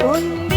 โ